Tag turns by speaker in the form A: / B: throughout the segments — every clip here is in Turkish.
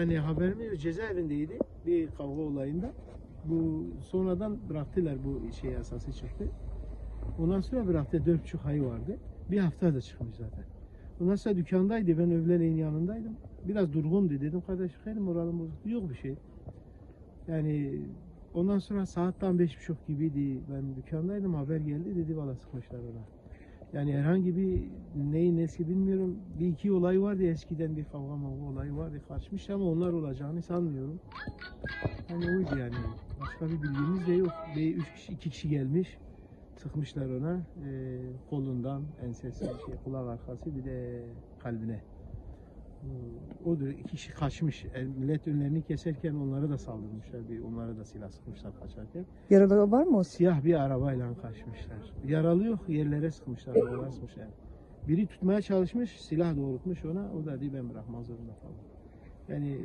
A: hani haberimiz yok. cezaevindeydi bir kavga olayında. Bu sonradan bıraktılar bu şey yasası çıktı. Ondan sonra bıraktı dört buçuk ay vardı. Bir hafta da çıkmış zaten. Ondan sonra dükkandaydı. Ben öğleneyin yanındaydım. Biraz durgundu. Dedim kardeş hayır moralim bozuk. Yok bir şey. Yani ondan sonra saat tam beş buçuk gibiydi. Ben dükkandaydım. Haber geldi. Dedi valla sıkmışlar ona. Yani herhangi bir neyin eski bilmiyorum. Bir iki olay vardı eskiden bir kavga mavga olayı vardı. Kaçmış ama onlar olacağını sanmıyorum. Hani oydu yani. Başka bir bilgimiz de yok. Bir üç kişi, iki kişi gelmiş. Sıkmışlar ona. Ee, kolundan, ensesi, şey, kulak arkası bir de kalbine. Hmm, Odur. iki kişi kaçmış. E, millet önlerini keserken onlara da saldırmışlar. Bir, onlara da silah sıkmışlar kaçarken.
B: Yaralı var mı o?
A: Siyah bir arabayla kaçmışlar. Yaralı yok, yerlere sıkmışlar, duvara sıkmışlar. Biri tutmaya çalışmış, silah doğrultmuş ona, o da diye ben bırakmak zorunda kaldım. Yani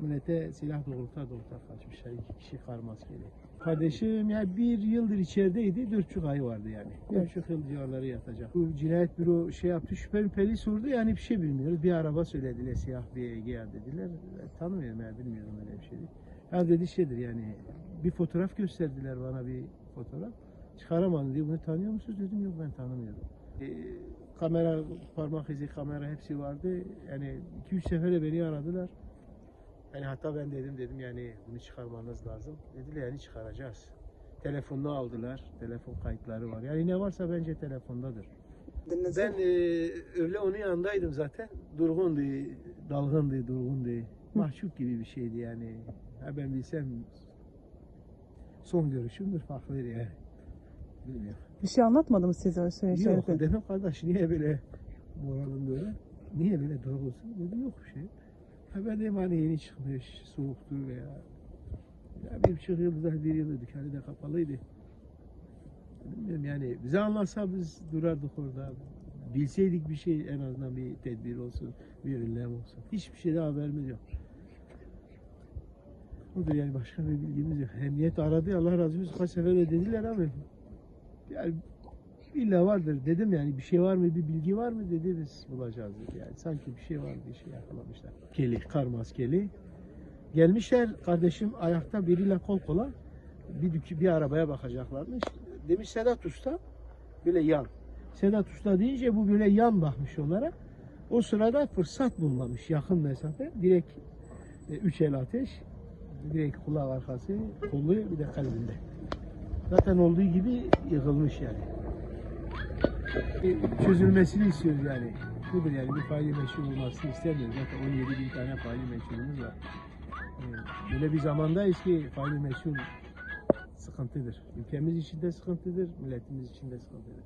A: millete silah doğrulta doğrulta kaçmışlar, iki kişi kar maskeli. Kardeşim ya bir yıldır içerideydi, dört buçuk ay vardı yani. Dört buçuk yıl civarları yatacak. Bu cinayet büro şey yaptı, şüpheli peli sordu yani bir şey bilmiyoruz. Bir araba söylediler, siyah bir Egea dediler. Tanımıyorum ya, bilmiyorum öyle bir şeydi. Ya dedi şeydir yani bir fotoğraf gösterdiler bana bir fotoğraf. Çıkaramadım diye bunu tanıyor musunuz dedim yok ben tanımıyorum. E, kamera, parmak izi kamera hepsi vardı. Yani 2-3 sefer de beni aradılar. Yani hatta ben dedim dedim yani bunu çıkarmanız lazım. Dediler yani çıkaracağız. Telefonunu aldılar. Telefon kayıtları var. Yani ne varsa bence telefondadır. Ben e, öyle onun yanındaydım zaten. Durgundu, dalgındı, durgundu. Mahcup gibi bir şeydi yani. Ha ben bilsem son görüşümdür farklıydı yani. Bilmiyorum.
B: Bir şey anlatmadı mı size o süreç?
A: Yok dedim kardeş niye böyle moralin böyle? Niye böyle durgunsun? Dedi yok bir şey. Dedim hani yeni çıkmış, soğuktur veya ya bir buçuk yıldır, bir yıldır dükkanı da kapalıydı. Bilmiyorum yani bize anlatsa biz durardık orada. Bilseydik bir şey en azından bir tedbir olsun, bir önlem olsun. Hiçbir şeyde haberimiz yok. Odur yani başka bir bilgimiz yok. Emniyet aradı Allah razı olsun kaç sefer de dediler abi. Yani illa vardır dedim yani bir şey var mı bir bilgi var mı dedi biz bulacağız dedi yani sanki bir şey var bir şey yakalamışlar. Keli, kar maskeli. Gelmişler kardeşim ayakta biriyle kol kola bir, bir arabaya bakacaklarmış. Demiş Sedat Usta böyle yan. Sedat Usta deyince bu böyle yan bakmış onlara. O sırada fırsat bulmamış yakın mesafe. Direkt e, üç el ateş. Direkt kulak arkası, kolu bir de kalbinde. Zaten olduğu gibi yıkılmış yani. Çözülmesini istiyoruz yani. Budur yani bir faili meşhur olmasını istemiyoruz. Zaten 17 bin tane faili meşhurumuz var. Ee, Böyle bir zamandayız ki faili meşhur sıkıntıdır. Ülkemiz için de sıkıntıdır, milletimiz için de sıkıntıdır.